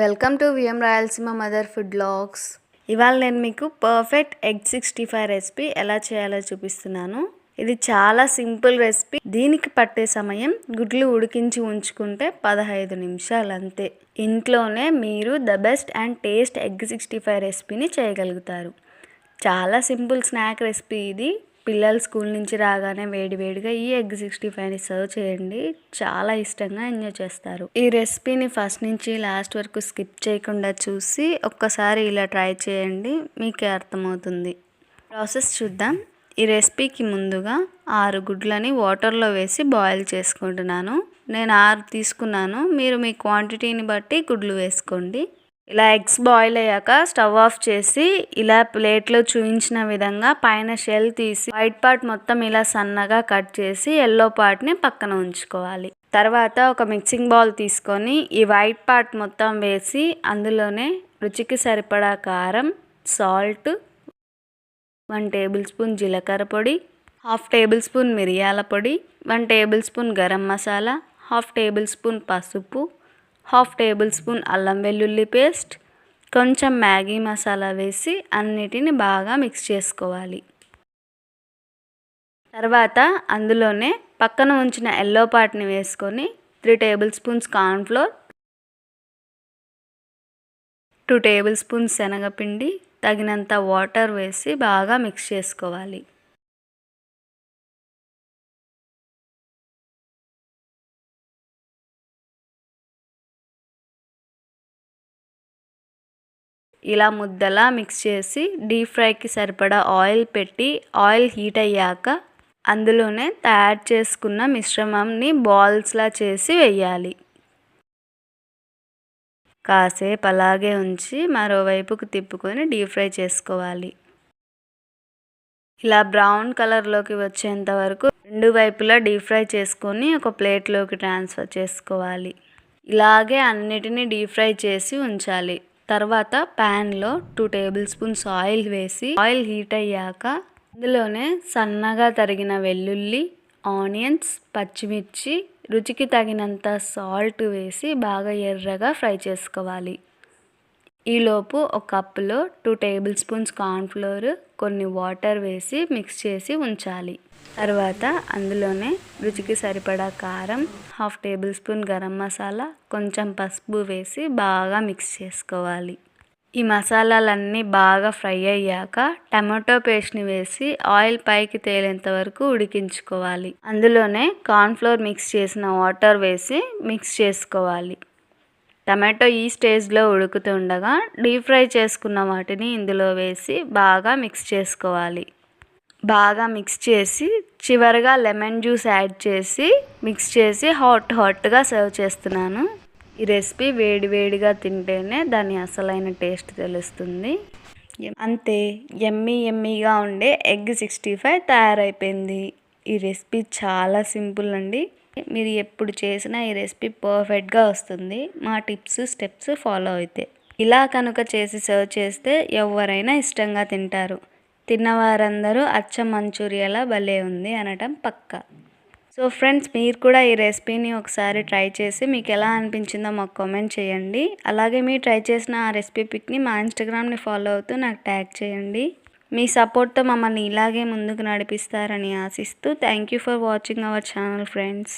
Welcome to V M Rayalaseema mother food blogs. ఇవాళ నేను మీకు perfect egg sixty five recipe ఎలా చేయాలో చూపిస్తున్నాను. ఇది చాలా సింపుల్ రెసిపీ. దీనికి పట్టే సమయం గుడ్లు ఉడికించి ఉంచుకుంటే పదహైదు నిమిషాలు అంతే ఇంట్లోనే మీరు the best and taste egg sixty five రెసిపీని చేయగలుగుతారు. చాలా సింపుల్ స్నాక్ రెసిపీ ఇది. పిల్లలు స్కూల్ నుంచి రాగానే వేడి వేడిగా ఈ ఎగ్ సిక్స్టీ ఫైవ్ని సర్వ్ చేయండి. చాలా ఇష్టంగా ఎంజాయ్ చేస్తారు. ఈ రెసిపీని ఫస్ట్ నుంచి లాస్ట్ వరకు స్కిప్ చేయకుండా చూసి ఒక్కసారి ఇలా ట్రై చేయండి మీకే అర్థమవుతుంది. ప్రాసెస్ చూద్దాం. ఈ రెసిపీకి ముందుగా ఆరు గుడ్లని వాటర్లో వేసి బాయిల్ చేసుకుంటున్నాను. నేను ఆరు తీసుకున్నాను. మీరు మీ క్వాంటిటీని బట్టి గుడ్లు వేసుకోండి. ఇలా ఎగ్స్ బాయిల్ అయ్యాక స్టవ్ ఆఫ్ చేసి ఇలా ప్లేట్లో చూపించిన విధంగా పైన షెల్ తీసి వైట్ పార్ట్ మొత్తం ఇలా సన్నగా కట్ చేసి ఎల్లో పార్ట్ని పక్కన ఉంచుకోవాలి. తర్వాత ఒక మిక్సింగ్ బౌల్ తీసుకొని ఈ వైట్ పార్ట్ మొత్తం వేసి అందులోనే రుచికి సరిపడా కారం సాల్ట్ వన్ టేబుల్ స్పూన్ జీలకర్ర పొడి హాఫ్ టేబుల్ స్పూన్ మిరియాల పొడి one table spoon garam masala half table spoon పసుపు హాఫ్ టేబుల్ స్పూన్ అల్లం వెల్లుల్లి పేస్ట్ కొంచెం మ్యాగీ మసాలా వేసి అన్నిటిని బాగా మిక్స్ చేసుకోవాలి. తర్వాత అందులోనే పక్కన ఉంచిన ఎల్లో పాట్ని వేసుకొని three table spoons cornflour two table spoons శనగపిండి తగినంత వాటర్ వేసి బాగా మిక్స్ చేసుకోవాలి. ఇలా ముద్దలా మిక్స్ చేసి డీప్ ఫ్రైకి సరిపడా ఆయిల్ పెట్టి ఆయిల్ హీట్ అయ్యాక అందులోనే తయారు చేసుకున్న మిశ్రమంని బాల్స్లా చేసి వేయాలి. కాసేపు అలాగే ఉంచి మరోవైపుకు తిప్పుకొని డీప్ ఫ్రై చేసుకోవాలి. ఇలా బ్రౌన్ కలర్లోకి వచ్చేంత వరకు రెండు వైపులా డీప్ ఫ్రై చేసుకొని ఒక ప్లేట్లోకి ట్రాన్స్ఫర్ చేసుకోవాలి. ఇలాగే అన్నిటినీ డీప్ ఫ్రై చేసి ఉంచాలి. తర్వాత ప్యాన్లో టూ టేబుల్ స్పూన్స్ ఆయిల్ వేసి ఆయిల్ హీట్ అయ్యాక అందులోనే సన్నగా తరిగిన వెల్లుల్లి ఆనియన్స్ పచ్చిమిర్చి రుచికి తగినంత సాల్ట్ వేసి బాగా ఎర్రగా ఫ్రై చేసుకోవాలి. ఈలోపు ఒక కప్పులో టూ టేబుల్ స్పూన్స్ కార్న్ఫ్లోర్ కొన్ని వాటర్ వేసి మిక్స్ చేసి ఉంచాలి. తర్వాత అందులోనే రుచికి సరిపడా కారం half table spoon garam masala కొంచెం పసుపు వేసి బాగా మిక్స్ చేసుకోవాలి. ఈ మసాలాలన్నీ బాగా ఫ్రై అయ్యాక టమాటో పేస్ట్ని వేసి ఆయిల్ పైకి తేలేంత వరకు ఉడికించుకోవాలి. అందులోనే కార్న్ఫ్లోర్ మిక్స్ చేసిన వాటర్ వేసి మిక్స్ చేసుకోవాలి. టమాటో ఈ స్టేజ్లో ఉడుకుతుండగా డీప్ ఫ్రై చేసుకున్న వాటిని ఇందులో వేసి బాగా మిక్స్ చేసుకోవాలి. బాగా మిక్స్ చేసి చివరిగా లెమన్ జ్యూస్ యాడ్ చేసి మిక్స్ చేసి హాట్ హాట్గా సర్వ్ చేస్తున్నాను. ఈ రెసిపీ వేడివేడిగా తింటేనే దాని అసలైన టేస్ట్ తెలుస్తుంది. అంతే ఎమ్మీ ఎమ్మీగా ఉండే ఎగ్ సిక్స్టీ ఫైవ్ తయారైపోయింది. ఈ రెసిపీ చాలా సింపుల్ అండి. మీరు ఎప్పుడు చేసినా ఈ రెసిపీ పర్ఫెక్ట్గా వస్తుంది. మా టిప్స్ స్టెప్స్ ఫాలో అయితే. ఇలా కనుక చేసి సర్వ్ చేస్తే ఎవరైనా ఇష్టంగా తింటారు. తిన్నవారందరూ అచ్చ మంచూరియాలా భలే ఉంది అనటం పక్క. సో ఫ్రెండ్స్ మీరు కూడా ఈ రెసిపీని ఒకసారి ట్రై చేసి మీకు ఎలా అనిపించిందో మాకు కామెంట్ చేయండి. అలాగే మీరు ట్రై చేసిన ఆ రెసిపీ పిక్ని మా ఇన్స్టాగ్రామ్ని ఫాలో అవుతూ నాకు ట్యాగ్ చేయండి. మీ సపోర్ట్తో మమ్మల్ని ఇలాగే ముందుకు నడిపిస్తారని ఆశిస్తూ thank you for watching our channel friends.